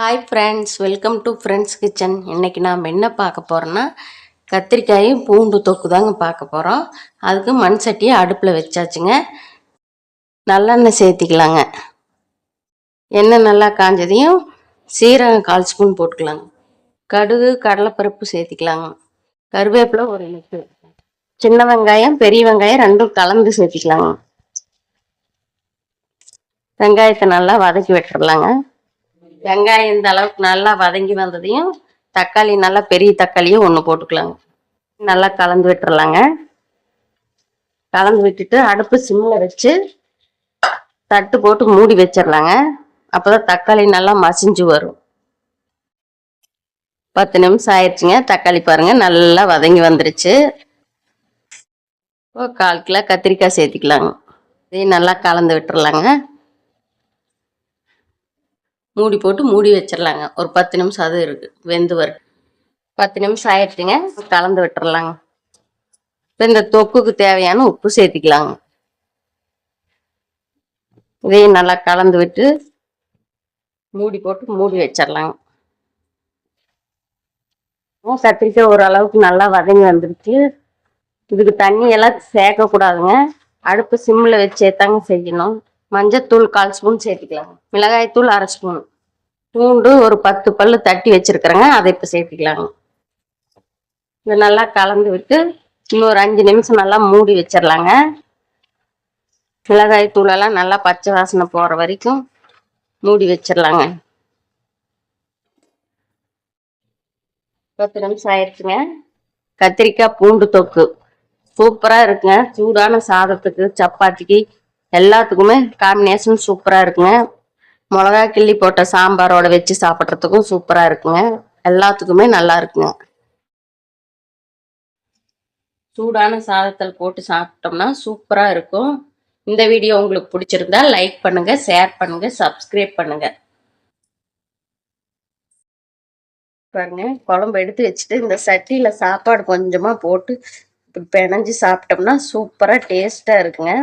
Hi friends welcome to friends kitchen இன்னைக்கு நாம் என்ன பார்க்க போகிறோன்னா கத்திரிக்காயும் பூண்டு தொக்கு தாங்க பார்க்க போகிறோம் அதுக்கு மண் சட்டியை அடுப்பில் வச்சாச்சுங்க. நல்லெண்ணெய் சேர்த்திக்கலாங்க. எண்ணெய் நல்லா காஞ்சதையும் சீரகம் கால் ஸ்பூன் போட்டுக்கலாங்க. கடுகு கடலைப்பருப்பு சேர்த்திக்கலாங்க. கருவேப்பிலை ஒரு இனிப்பு. சின்ன வெங்காயம் பெரிய வெங்காயம் ரெண்டும் கலந்து சேர்த்திக்கலாங்க. வெங்காயத்தை நல்லா வதக்கி விட்டுறலாங்க. வெங்காயம் இந்த அளவுக்கு நல்லா வதங்கி வந்ததையும் தக்காளி நல்லா பெரிய தக்காளியும் ஒன்று போட்டுக்கலாங்க. நல்லா கலந்து விட்டுறலாங்க. கலந்து விட்டுட்டு அடுப்பு சிம்மில் வச்சு தட்டு போட்டு மூடி வச்சிடலாங்க. அப்போதான் தக்காளி நல்லா மசிஞ்சு வரும். பத்து நிமிஷம் ஆயிடுச்சுங்க. தக்காளி பாருங்க நல்லா வதங்கி வந்துருச்சு. கால் கிலோ கத்திரிக்காய் சேர்த்திக்கலாங்க. இதையும் நல்லா கலந்து விட்டுறலாங்க. மூடி போட்டு மூடி வச்சிடலாங்க. ஒரு பத்து நிமிஷம் அது இருக்கு. வெந்து வரும் பத்து நிமிஷம் ஆயிடுச்சுங்க. கலந்து விட்டுறலாங்க. இப்போ இந்த தொக்குக்கு தேவையான உப்பு சேர்த்திக்கலாங்க. இதையும் நல்லா கலந்து விட்டு மூடி போட்டு மூடி வச்சிடலாங்க. கத்திரிக்காய் ஓரளவுக்கு நல்லா வதங்கி வந்துருச்சு. இதுக்கு தண்ணி எல்லாம் சேர்க்கக்கூடாதுங்க அடுப்பு சிம்மில் வச்சே தாங்க செய்யணும். மஞ்சத்தூள் கால் ஸ்பூன் சேர்த்துக்கலாங்க. மிளகாய்த்தூள் அரை ஸ்பூன். பூண்டு ஒரு பத்து பல்லு தட்டி வச்சிருக்கிறேங்க. அதை இப்போ சேர்த்துக்கலாங்க. இதை நல்லா கலந்து விட்டு இன்னொரு அஞ்சு நிமிஷம் நல்லா மூடி வச்சிடலாங்க மிளகாய் தூளெல்லாம் நல்லா பச்சை வாசனை போகிற வரைக்கும் மூடி வச்சிடலாங்க பத்து நிமிஷம் ஆயிடுச்சுங்க கத்திரிக்காய் பூண்டு தொக்கு. சூப்பராக இருக்குங்க. சூடான சாதத்துக்கு சப்பாத்திக்கு எல்லாத்துக்குமே காம்பினேஷன் சூப்பராக இருக்குங்க. மிளகா கிள்ளி போட்ட சாம்பாரோட வச்சு சாப்பிட்றதுக்கும் சூப்பராக இருக்குங்க. எல்லாத்துக்குமே நல்லா இருக்குங்க. சூடான சாதத்தில் போட்டு சாப்பிட்டோம்னா சூப்பராக இருக்கும். இந்த வீடியோ உங்களுக்கு பிடிச்சிருந்தா லைக் பண்ணுங்க ஷேர் பண்ணுங்க சப்ஸ்கிரைப் பண்ணுங்க. பாருங்க குழம்பு எடுத்து வச்சுட்டு இந்த சட்டியில் சாப்பாடு கொஞ்சமாக போட்டு இப்படி பிணைஞ்சு சாப்பிட்டோம்னா சூப்பராக டேஸ்ட்டாக இருக்குங்க.